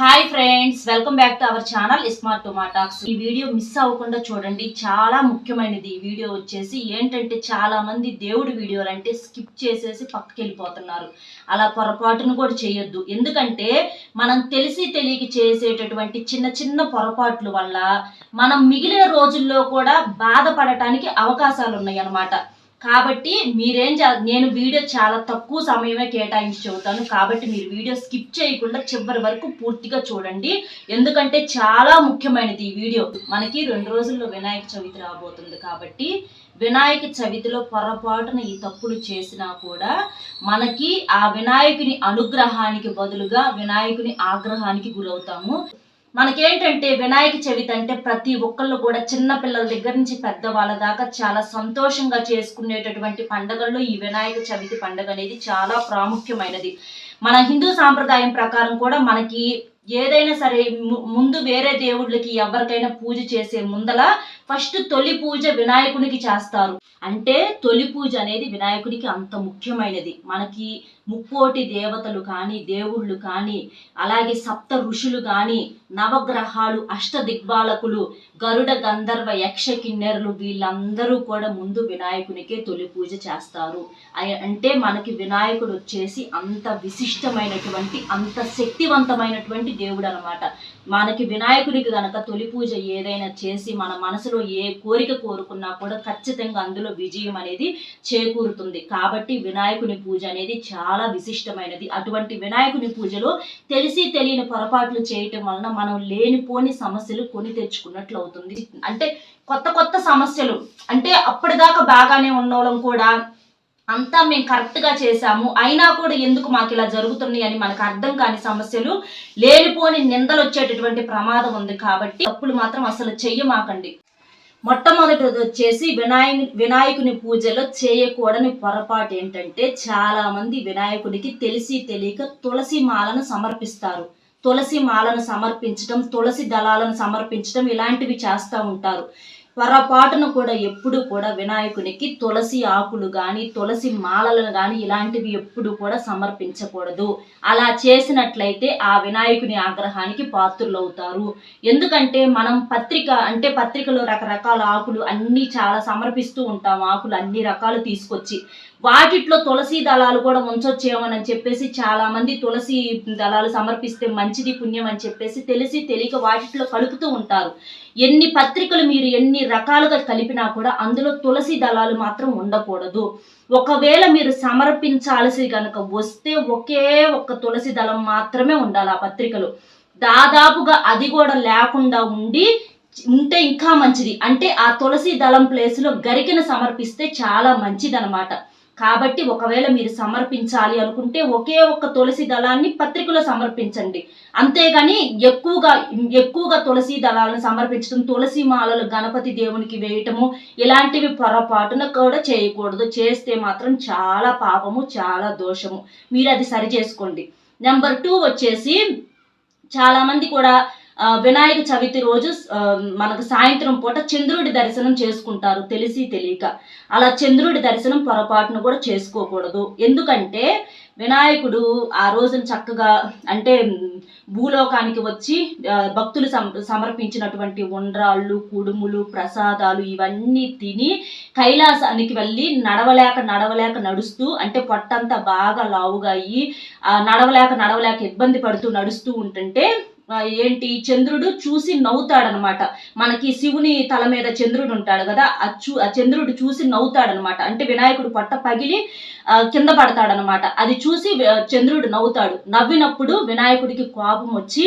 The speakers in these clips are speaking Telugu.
Hi friends welcome back to our channel smart టొమాటాక్స్ ఈ వీడియో మిస్ అవ్వకుండా చూడండి. చాలా ముఖ్యమైనది ఈ వీడియో వచ్చేసి. ఏంటంటే చాలా మంది దేవుడి వీడియోలు అంటే స్కిప్ చేసేసి పక్కకి వెళ్ళిపోతున్నారు అలా పొరపాటును కూడా చేయొద్దు. ఎందుకంటే మనం తెలిసి తెలియక చేసేటటువంటి చిన్న చిన్న పొరపాట్ల వల్ల మనం మిగిలిన రోజుల్లో కూడా బాధపడటానికి అవకాశాలు ఉన్నాయి అన్నమాట కాబట్టి మీరేం నేను వీడియో చాలా తక్కువ సమయమే కేటాయించి చెబుతాను. కాబట్టి మీరు వీడియో స్కిప్ చేయకుండా చివరి వరకు పూర్తిగా చూడండి. ఎందుకంటే చాలా ముఖ్యమైనది ఈ వీడియో. మనకి రెండు రోజుల్లో వినాయక చవితి రాబోతుంది కాబట్టి వినాయక చవితిలో పొరపాటున ఈ తప్పులు చేసినా కూడా మనకి ఆ వినాయకుని అనుగ్రహానికి బదులుగా వినాయకుని ఆగ్రహానికి గురవుతాము. మనకేంటంటే వినాయక చవితి అంటే ప్రతి ఒక్కళ్ళు కూడా చిన్న పిల్లల దగ్గర నుంచి పెద్ద వాళ్ళ దాకా చాలా సంతోషంగా చేసుకునేటటువంటి పండుగల్లో ఈ వినాయక చవితి పండుగ అనేది చాలా ప్రాముఖ్యమైనది. మన హిందూ సాంప్రదాయం ప్రకారం కూడా మనకి ఏదైనా సరే ముందు వేరే దేవుళ్ళకి ఎవరికైనా పూజ చేసే ముందల ఫస్ట్ తొలి పూజ వినాయకునికి చేస్తారు. అంటే తొలి పూజ అనేది వినాయకుడికి అంత ముఖ్యమైనది. మనకి ముక్కోటి దేవతలు కానీ దేవుళ్ళు కానీ అలాగే సప్త ఋషులు కానీ నవగ్రహాలు అష్ట దిగ్బాలకులు గరుడ గంధర్వ యక్ష కిన్నెరలు వీళ్ళందరూ కూడా ముందు వినాయకునికే తొలి పూజ చేస్తారు. అంటే మనకి వినాయకుడు వచ్చేసి అంత విశిష్టమైనటువంటి అంత శక్తివంతమైనటువంటి దేవుడు అనమాట మనకి వినాయకుడికి గనక తొలి పూజ ఏదైనా చేసి మన మనసులో ఏ కోరిక కోరుకున్నా కూడా ఖచ్చితంగా అందులో విజయం అనేది చేకూరుతుంది. కాబట్టి వినాయకుని పూజ అనేది చాలా విశిష్టమైనది. అటువంటి వినాయకుని పూజలో తెలిసి తెలియని పొరపాట్లు చేయటం వలన మనం లేనిపోని సమస్యలు కొని తెచ్చుకున్నట్లు అవుతుంది. అంటే కొత్త కొత్త సమస్యలు. అంటే అప్పటిదాకా బాగానే ఉన్నోళ్ళం కూడా అంతా మేము కరెక్ట్గా చేశాము. అయినా కూడా ఎందుకు మాకు ఇలా జరుగుతున్నాయి అని మనకు అర్థం కాని సమస్యలు లేనిపోని నిందలు వచ్చేటటువంటి ప్రమాదం ఉంది కాబట్టి తప్పులు మాత్రం అసలు చెయ్యమాకండి. మొట్టమొదటిది వచ్చేసి వినాయకు వినాయకుని పూజలో చేయకూడని పొరపాటు ఏంటంటే చాలా మంది వినాయకుడికి తెలిసి తెలియక తులసి మాలను సమర్పిస్తారు. తులసి మాలను సమర్పించడం తులసి దళాలను సమర్పించడం ఇలాంటివి చేస్తూ ఉంటారు. పొరపాటును కూడా ఎప్పుడు కూడా వినాయకునికి తులసి ఆకులు కానీ తులసి మాలలను కానీ ఇలాంటివి ఎప్పుడు కూడా సమర్పించకూడదు. అలా చేసినట్లయితే ఆ వినాయకుని ఆగ్రహానికి పాత్రులవుతారు. ఎందుకంటే మనం పత్రిక అంటే పత్రికలో రకరకాల ఆకులు అన్నీ చాలా సమర్పిస్తూ ఉంటాం. ఆకులు అన్ని రకాలు తీసుకొచ్చి వాటిట్లో తులసి దళాలు కూడా ఉంచొచ్చేమని చెప్పేసి చాలా మంది తులసి దళాలు సమర్పిస్తే మంచిది పుణ్యం అని చెప్పేసి తెలిసి తెలియక వాటిట్లో కలుపుతూ ఉంటారు. ఎన్ని పత్రికలు మీరు ఎన్ని రకాలుగా కలిపినా కూడా అందులో తులసి దళాలు మాత్రం ఉండకూడదు. ఒకవేళ మీరు సమర్పించాల్సి గనక వస్తే ఒకే ఒక్క తులసి దళం మాత్రమే ఉండాలి ఆ పత్రికలు. దాదాపుగా అది కూడా లేకుండా ఉండి ఉంటే ఇంకా మంచిది. అంటే ఆ తులసి దళం ప్లేస్లో గరికెను సమర్పిస్తే చాలా మంచిదన్నమాట. కాబట్టి ఒకవేళ మీరు సమర్పించాలి అనుకుంటే ఒకే ఒక్క తులసి దళాన్ని పత్రికలో సమర్పించండి. అంతేగాని ఎక్కువగా ఎక్కువగా తులసి దళాలను సమర్పించడం తులసి మాలలు గణపతి దేవునికి వేయటము ఇలాంటివి పొరపాటున కూడా చేయకూడదు. చేస్తే మాత్రం చాలా పాపము చాలా దోషము. మీరు అది సరి చేసుకోండి. నెంబర్ టూ వచ్చేసి చాలామంది కూడా వినాయక చవితి రోజు మనకు సాయంత్రం పూట చంద్రుడి దర్శనం చేసుకుంటారు తెలిసి తెలియక. అలా చంద్రుడి దర్శనం పొరపాటును కూడా చేసుకోకూడదు. ఎందుకంటే వినాయకుడు ఆ రోజున చక్కగా అంటే భూలోకానికి వచ్చి భక్తులు సమ సమర్పించినటువంటి ఉండ్రాళ్ళు కుడుములు ప్రసాదాలు ఇవన్నీ తిని కైలాసానికి వెళ్ళి నడవలేక నడవలేక నడుస్తూ అంటే పొట్టంతా బాగా లావుగా అయ్యి నడవలేక నడవలేక ఇబ్బంది పడుతూ నడుస్తూ ఉంటుంటే ఏంటి? చంద్రుడు చూసి నవ్వుతాడనమాట. మనకి శివుని తల మీద చంద్రుడు ఉంటాడు కదా ఆ చూ ఆ చంద్రుడు చూసి నవ్వుతాడనమాట. అంటే వినాయకుడు పొట్ట పగిలి కింద పడతాడనమాట. అది చూసి చంద్రుడు నవ్వుతాడు. నవ్వినప్పుడు వినాయకుడికి కోపం వచ్చి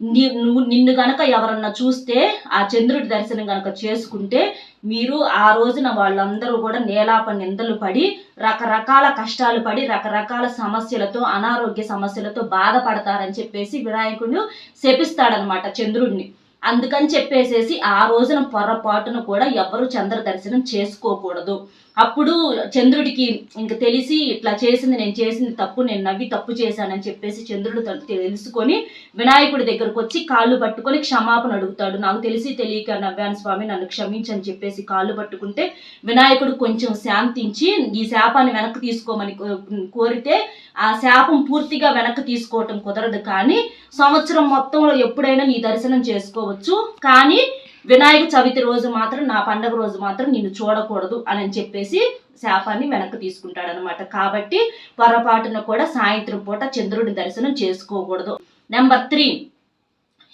నీ నువ్వు నిన్ను గనక ఎవరన్నా చూస్తే ఆ చంద్రుడి దర్శనం గనక చేసుకుంటే మీరు ఆ రోజున వాళ్ళందరూ కూడా నేలాప నిందలు పడి రకరకాల కష్టాలు పడి రకరకాల సమస్యలతో అనారోగ్య సమస్యలతో బాధపడతారని చెప్పేసి వినాయకుడు శపిస్తాడనమాట చంద్రుడిని అందుకని చెప్పేసేసి ఆ రోజున పొరపాటున కూడా ఎవరు చంద్ర దర్శనం చేసుకోకూడదు. అప్పుడు చంద్రుడికి ఇంక తెలిసి ఇట్లా చేసింది నేను చేసింది తప్పు నేను నవ్వి తప్పు చేశానని చెప్పేసి చంద్రుడు తెలుసుకొని వినాయకుడి దగ్గరకు వచ్చి కాళ్ళు పట్టుకొని క్షమాపణ అడుగుతాడు. నాకు తెలిసి తెలియక నవ్వాను స్వామి నన్ను క్షమించని చెప్పేసి కాళ్ళు పట్టుకుంటే వినాయకుడు కొంచెం శాంతించి ఈ శాపాన్ని వెనక్కి తీసుకోమని కో- కోరితే ఆ శాపం పూర్తిగా వెనక్కి తీసుకోవటం కుదరదు కానీ సంవత్సరం మొత్తంలో ఎప్పుడైనా నీ దర్శనం చేసుకోవచ్చు. కానీ వినాయక చవితి రోజు మాత్రం నా పండగ రోజు మాత్రం నిన్ను చూడకూడదు అని చెప్పేసి శాపాన్ని వెనక్కి తీసుకుంటాడనమాట కాబట్టి పొరపాటున కూడా సాయంత్రం పూట చంద్రుడి దర్శనం చేసుకోకూడదు. నెంబర్ త్రీ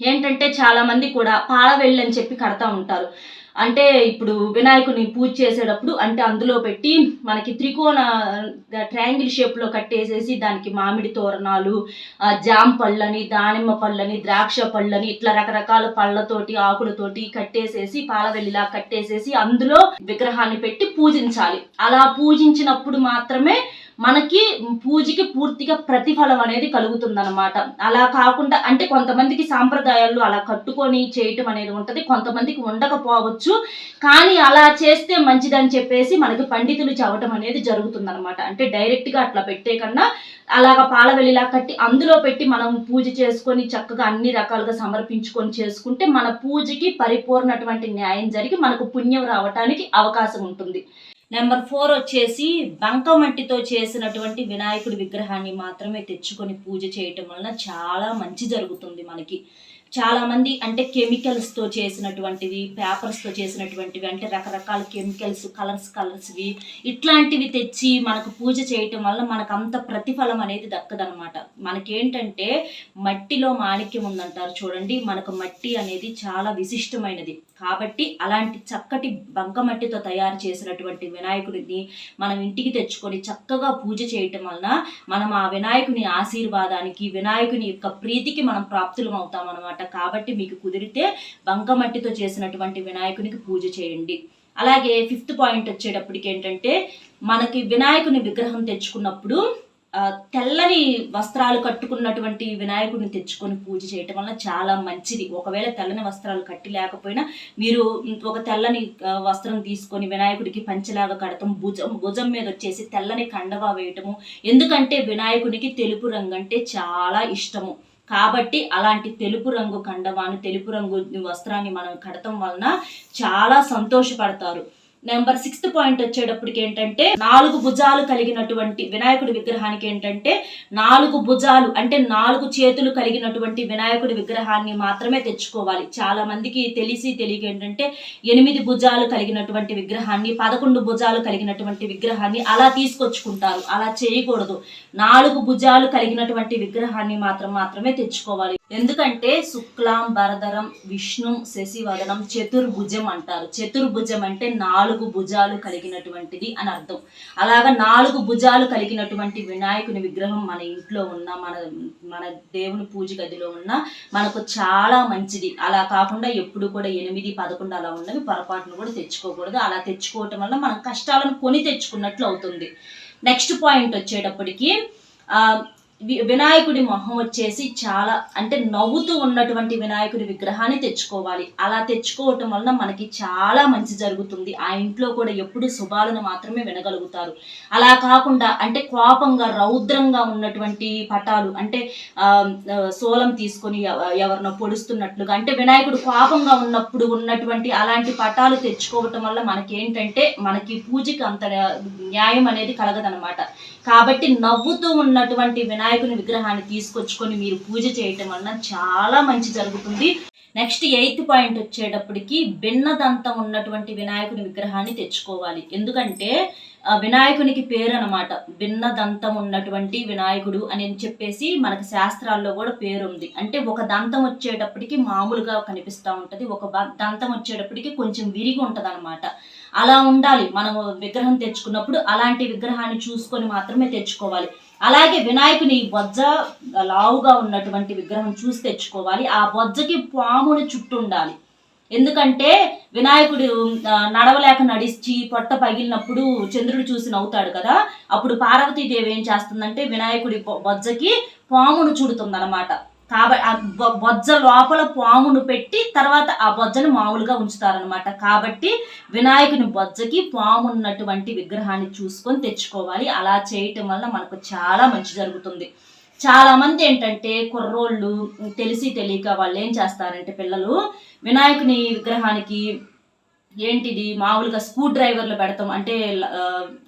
ఏంటంటే చాలా మంది కూడా పాల వెళ్ళి అని చెప్పి కడతా ఉంటారు. అంటే ఇప్పుడు వినాయకుని పూజ చేసేటప్పుడు అంటే అందులో పెట్టి మనకి త్రికోణ ట్రయాంగిల్ షేప్లో కట్టేసేసి దానికి మామిడి తోరణాలు జామ పళ్ళని దానిమ్మ పళ్ళని ద్రాక్ష పళ్ళని ఇట్లా రకరకాల పళ్ళతోటి ఆకులతోటి కట్టేసేసి పాలవెల్లిలా కట్టేసేసి అందులో విగ్రహాన్ని పెట్టి పూజించాలి. అలా పూజించినప్పుడు మాత్రమే మనకి పూజకి పూర్తిగా ప్రతిఫలం అనేది కలుగుతుందనమాట అలా కాకుండా అంటే కొంతమందికి సాంప్రదాయాలు అలా కట్టుకొని చేయటం అనేది ఉంటుంది కొంతమందికి ఉండకపోవచ్చు. కానీ అలా చేస్తే మంచిదని చెప్పేసి మనకి పండితులు చెవటం అనేది జరుగుతుందనమాట అంటే డైరెక్ట్గా అట్లా పెట్టే కన్నా అలాగా పాలవెలిలా కట్టి అందులో పెట్టి మనం పూజ చేసుకొని చక్కగా అన్ని రకాలుగా సమర్పించుకొని చేసుకుంటే మన పూజకి పరిపూర్ణటువంటి న్యాయం జరిగి మనకు పుణ్యం రావటానికి అవకాశం ఉంటుంది. నెంబర్ ఫోర్ వచ్చేసి బంకమట్టితో చేసినటువంటి వినాయకుడి విగ్రహాన్ని మాత్రమే తెచ్చుకొని పూజ చేయటం వలన చాలా మంచి జరుగుతుంది మనకి. చాలామంది అంటే కెమికల్స్తో చేసినటువంటివి పేపర్స్తో చేసినటువంటివి అంటే రకరకాల కెమికల్స్ కలర్స్ కలర్స్వి ఇట్లాంటివి తెచ్చి మనకు పూజ చేయటం వల్ల మనకు అంత ప్రతిఫలం అనేది దక్కదనమాట మనకేంటంటే మట్టిలో మాణిక్యం ఉందంటారు చూడండి. మనకు మట్టి అనేది చాలా విశిష్టమైనది. కాబట్టి అలాంటి చక్కటి బంకమట్టితో తయారు చేసినటువంటి వినాయకుడిని మనం ఇంటికి తెచ్చుకొని చక్కగా పూజ చేయటం వలన మనం ఆ వినాయకుని ఆశీర్వాదానికి వినాయకుని యొక్క ప్రీతికి మనం ప్రాప్తులం అవుతాం అనమాట కాబట్టి మీకు కుదిరితే బంకమట్టితో చేసినటువంటి వినాయకునికి పూజ చేయండి. అలాగే ఫిఫ్త్ పాయింట్ వచ్చేటప్పటికి ఏంటంటే మనకి వినాయకుని విగ్రహం తెచ్చుకున్నప్పుడు తెల్లని వస్త్రాలు కట్టుకున్నటువంటి వినాయకుడిని తెచ్చుకొని పూజ చేయటం వల్ల చాలా మంచిది. ఒకవేళ తెల్లని వస్త్రాలు కట్టి లేకపోయినా మీరు ఒక తెల్లని వస్త్రం తీసుకొని వినాయకుడికి పంచలాగా కడతాం భుజం భుజం మీద వచ్చేసి తెల్లని కండవా వేయటము. ఎందుకంటే వినాయకుడికి తెలుపు రంగు అంటే చాలా ఇష్టము. కాబట్టి అలాంటి తెలుపు రంగు కండవాను తెలుపు రంగు వస్త్రాన్ని మనం కడటం వలన చాలా సంతోషపడతారు. నెంబర్ సిక్స్త్ పాయింట్ వచ్చేటప్పటికి ఏంటంటే నాలుగు భుజాలు కలిగినటువంటి వినాయకుడి విగ్రహానికి ఏంటంటే నాలుగు భుజాలు అంటే నాలుగు చేతులు కలిగినటువంటి వినాయకుడి విగ్రహాన్ని మాత్రమే తెచ్చుకోవాలి. చాలా మందికి తెలిసి తెలియక ఏంటంటే ఎనిమిది భుజాలు కలిగినటువంటి విగ్రహాన్ని పదకొండు భుజాలు కలిగినటువంటి విగ్రహాన్ని అలా తీసుకొచ్చుకుంటారు. అలా చేయకూడదు. నాలుగు భుజాలు కలిగినటువంటి విగ్రహాన్ని మాత్రం మాత్రమే తెచ్చుకోవాలి. ఎందుకంటే శుక్లాం భరధరం విష్ణు శశివదనం చతుర్భుజం అంటారు. చతుర్భుజం అంటే నాలుగు నాలుగు భుజాలు కలిగినటువంటిది అని అర్థం. అలాగా నాలుగు భుజాలు కలిగినటువంటి వినాయకుని విగ్రహం మన ఇంట్లో ఉన్న మన మన దేవుని పూజ గదిలో ఉన్న మనకు చాలా మంచిది. అలా కాకుండా ఎప్పుడు కూడా ఎనిమిది పదకొండు అలా ఉన్నవి పొరపాటును కూడా తెచ్చుకోకూడదు. అలా తెచ్చుకోవటం వల్ల మనం కష్టాలను కొని తెచ్చుకున్నట్లు అవుతుంది. నెక్స్ట్ పాయింట్ వచ్చేటప్పటికి వినాయకుడి మొహం వచ్చేసి చాలా అంటే నవ్వుతూ ఉన్నటువంటి వినాయకుడి విగ్రహాన్ని తెచ్చుకోవాలి. అలా తెచ్చుకోవటం వలన మనకి చాలా మంచి జరుగుతుంది. ఆ ఇంట్లో కూడా ఎప్పుడు శుభాలను మాత్రమే వినగలుగుతారు. అలా కాకుండా అంటే కోపంగా రౌద్రంగా ఉన్నటువంటి పటాలు అంటే సోలం తీసుకొని ఎవరినో పొడుస్తున్నట్లుగా అంటే వినాయకుడు కోపంగా ఉన్నప్పుడు ఉన్నటువంటి అలాంటి పటాలు తెచ్చుకోవటం వల్ల మనకి ఏంటంటే మనకి పూజకి అంత న్యాయం అనేది కలగదనమాట కాబట్టి నవ్వుతూ ఉన్నటువంటి వినాయకుని విగ్రహాన్ని తీసుకొచ్చుకొని మీరు పూజ చేయటం వలన చాలా మంచి జరుగుతుంది. నెక్స్ట్ ఎయిత్ పాయింట్ వచ్చేటప్పటికి భిన్నదంతం ఉన్నటువంటి వినాయకుని విగ్రహాన్ని తెచ్చుకోవాలి. ఎందుకంటే వినాయకునికి పేరు అనమాట భిన్నదంతం ఉన్నటువంటి వినాయకుడు అని చెప్పేసి మనకి శాస్త్రాల్లో కూడా పేరు ఉంది అంటే ఒక దంతం వచ్చేటప్పటికి మామూలుగా కనిపిస్తూ ఉంటుంది. ఒక దంతం వచ్చేటప్పటికి కొంచెం విరిగి ఉంటది అలా ఉండాలి. మనం విగ్రహం తెచ్చుకున్నప్పుడు అలాంటి విగ్రహాన్ని చూసుకొని మాత్రమే తెచ్చుకోవాలి. అలాగే వినాయకుని బొజ్జ లావుగా ఉన్నటువంటి విగ్రహం చూసి తెచ్చుకోవాలి. ఆ బొజ్జకి పాముని చుట్టూ ఉండాలి. ఎందుకంటే వినాయకుడు నడవలేక నడిచి పొట్ట పగిలినప్పుడు చంద్రుడు చూసి నవ్వుతాడు కదా. అప్పుడు పార్వతీదేవి ఏం చేస్తుందంటే వినాయకుడి బొ- బొజ్జకి పామును చుడుతుందన్నమాట. కాబట్టి ఆ బొజ్జ లోపల పామును పెట్టి తర్వాత ఆ బొజ్జను మామూలుగా ఉంచుతారనమాట కాబట్టి వినాయకుని బొజ్జకి పాము ఉన్నటువంటి విగ్రహాన్ని చూసుకొని తెచ్చుకోవాలి. అలా చేయటం వల్ల మనకు చాలా మంచి జరుగుతుంది. చాలా మంది ఏంటంటే కుర్రోళ్ళు తెలిసి తెలియక వాళ్ళు ఏం చేస్తారంటే పిల్లలు వినాయకుని విగ్రహానికి ఏంటిది? మామూలుగా స్క్రూ డ్రైవర్లు పెడతాం. అంటే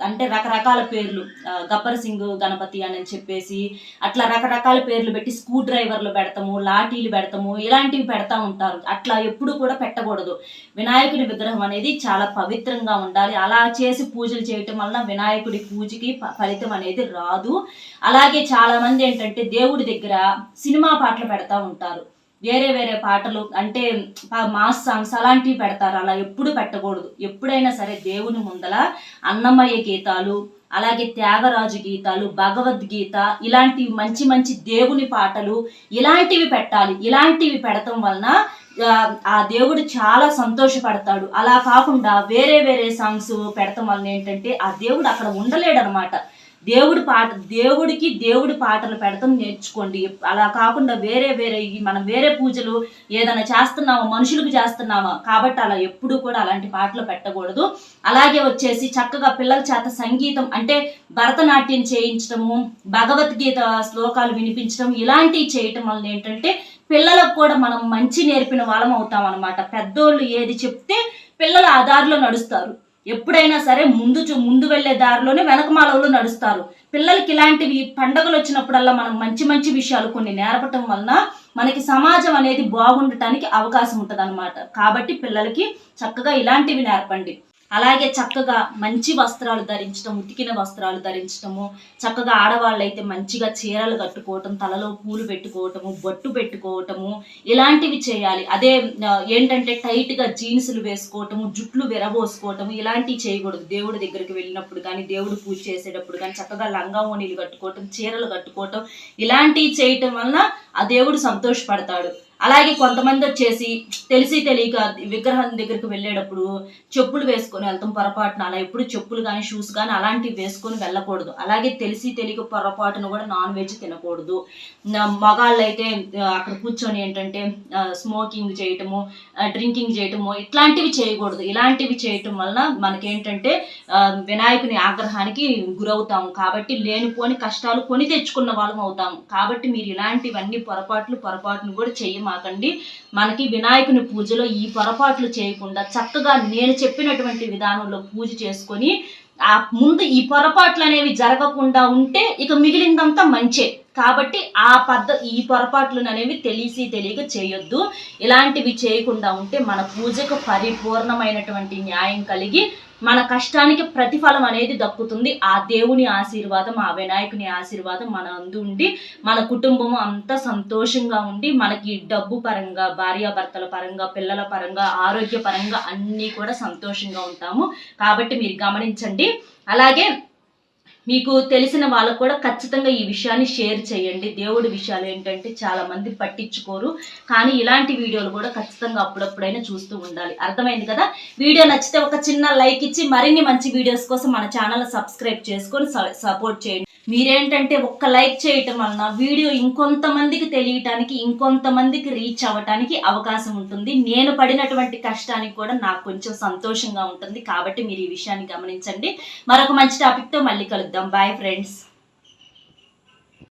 అంటే రకరకాల పేర్లు. గబ్బర్ సింగ్ గణపతి అని చెప్పేసి అట్లా రకరకాల పేర్లు పెట్టి స్క్రూ డ్రైవర్లు పెడతాము లాఠీలు పెడతాము ఇలాంటివి పెడతా ఉంటారు. అట్లా ఎప్పుడు కూడా పెట్టకూడదు. వినాయకుడి విగ్రహం అనేది చాలా పవిత్రంగా ఉండాలి. అలా చేసి పూజలు చేయటం వలన వినాయకుడి పూజకి ఫలితం అనేది రాదు. అలాగే చాలామంది ఏంటంటే దేవుడి దగ్గర సినిమా పాటలు పెడతా ఉంటారు. వేరే వేరే పాటలు అంటే మాస్ సాంగ్స్ అలాంటివి పెడతారు. అలా ఎప్పుడు పెట్టకూడదు. ఎప్పుడైనా సరే దేవుని ముందల అన్నమయ్య గీతాలు అలాగే త్యాగరాజు గీతాలు భగవద్గీత ఇలాంటి మంచి మంచి దేవుని పాటలు ఇలాంటివి పెట్టాలి. ఇలాంటివి పెడటం వలన ఆ, దేవుడు చాలా సంతోషపడతాడు. అలా కాకుండా వేరే వేరే సాంగ్స్ పెడతాం వలన ఏంటంటే ఆ దేవుడు అక్కడ ఉండలేడనమాట. దేవుడి పాట దేవుడికి దేవుడి పాటలు పెడతాం నేర్చుకోండి. అలా కాకుండా వేరే వేరే మనం వేరే పూజలు ఏదైనా చేస్తున్నామా మనుషులకు చేస్తున్నామా కాబట్టి అలా ఎప్పుడు కూడా అలాంటి పాటలు పెట్టకూడదు. అలాగే వచ్చేసి చక్కగా పిల్లల చేత సంగీతం అంటే భరతనాట్యం చేయించడము భగవద్గీత శ్లోకాలు వినిపించడం ఇలాంటివి చేయటం వల్ల ఏంటంటే పిల్లలకు కూడా మనం మంచి నేర్పిన వాళ్ళం అవుతాం అనమాట పెద్దోళ్ళు ఏది చెప్తే పిల్లలు ఆ దారిలో నడుస్తారు. ఎప్పుడైనా సరే ముందు చూ- ముందు వెళ్ళే దారిలోనే వెనకమాలవులు నడుస్తారు. పిల్లలకి ఇలాంటివి పండగలు వచ్చినప్పుడల్లా మనం మంచి మంచి విషయాలు కొన్ని నేర్పటం వలన మనకి సమాజం అనేది బాగుండటానికి అవకాశం ఉంటుంది కాబట్టి పిల్లలకి చక్కగా ఇలాంటివి నేర్పండి. అలాగే చక్కగా మంచి వస్త్రాలు ధరించడం ఉతికిన వస్త్రాలు ధరించడము చక్కగా ఆడవాళ్ళు అయితే మంచిగా చీరలు కట్టుకోవటం తలలో పూలు పెట్టుకోవటము బొట్టు పెట్టుకోవటము ఇలాంటివి చేయాలి. అదే ఏంటంటే టైట్గా జీన్సులు వేసుకోవటము జుట్లు విరబోసుకోవటము ఇలాంటివి చేయకూడదు. దేవుడి దగ్గరికి వెళ్ళినప్పుడు కానీ దేవుడు పూజ చేసేటప్పుడు కానీ చక్కగా లంగా ఓణీలు కట్టుకోవటం చీరలు కట్టుకోవటం ఇలాంటివి చేయటం వలన ఆ దేవుడు సంతోషపడతాడు. అలాగే కొంతమంది వచ్చేసి తెలిసి తెలియక విగ్రహం దగ్గరికి వెళ్ళేటప్పుడు చెప్పులు వేసుకొని వెళ్తాం పొరపాటున. అలా ఎప్పుడు చెప్పులు కానీ షూస్ కానీ అలాంటివి వేసుకొని వెళ్ళకూడదు. అలాగే తెలిసి తెలియక పొరపాటున కూడా నాన్ వెజ్ తినకూడదు. మగాళ్ళు అయితే అక్కడ కూర్చొని ఏంటంటే స్మోకింగ్ చేయటము డ్రింకింగ్ చేయటము ఇట్లాంటివి చేయకూడదు. ఇలాంటివి చేయటం వలన మనకేంటంటే వినాయకుని ఆగ్రహానికి గురవుతాము కాబట్టి లేనిపోని కష్టాలు కొని తెచ్చుకున్న వాళ్ళం అవుతాము కాబట్టి మీరు ఇలాంటివన్నీ పొరపాట్లు పొరపాటును కూడా మాకండి. మనకి వినాయకుని పూజలో ఈ పొరపాట్లు చేయకుండా చక్కగా నేను చెప్పినటువంటి విధానంలో పూజ చేసుకొని ఆ ముందు ఈ పొరపాట్లు అనేవి జరగకుండా ఉంటే ఇక మిగిలిందంతా మంచే. కాబట్టి ఆ పద్ధ ఈ పొరపాట్లు అనేవి తెలిసి తెలియక చేయొద్దు. ఇలాంటివి చేయకుండా ఉంటే మన పూజకు పరిపూర్ణమైనటువంటి న్యాయం కలిగి మన కష్టానికి ప్రతిఫలం అనేది దక్కుతుంది. ఆ దేవుని ఆశీర్వాదం ఆ వినాయకుని ఆశీర్వాదం మన అందు ఉండి మన కుటుంబం అంతా సంతోషంగా ఉండి మనకి డబ్బు పరంగా భార్యాభర్తల పరంగా పిల్లల పరంగా ఆరోగ్య పరంగా అన్నీ కూడా సంతోషంగా ఉంటాము. కాబట్టి మీరు గమనించండి. అలాగే మీకు తెలిసిన వాళ్ళకు కూడా ఖచ్చితంగా ఈ విషయాన్ని షేర్ చేయండి. దేవుడి విషయాలు ఏంటంటే చాలా మంది పట్టించుకోరు. కానీ ఇలాంటి వీడియోలు కూడా ఖచ్చితంగా అప్పుడప్పుడైనా చూస్తూ ఉండాలి. అర్థమైంది కదా? వీడియో నచ్చితే ఒక చిన్న లైక్ ఇచ్చి మరిన్ని మంచి వీడియోస్ కోసం మన ఛానల్ సబ్స్క్రైబ్ చేసుకొని సపోర్ట్ చేయండి. మీరేంటంటే ఒక్క లైక్ చేయటం వలన వీడియో ఇంకొంతమందికి తెలియటానికి ఇంకొంతమందికి రీచ్ అవ్వటానికి అవకాశం ఉంటుంది. నేను పడినటువంటి కష్టానికి కూడా నాకు కొంచెం సంతోషంగా ఉంటుంది. కాబట్టి మీరు ఈ విషయాన్ని గమనించండి. మరొక మంచి టాపిక్తో మళ్ళీ కలుద్దాం. Bye friends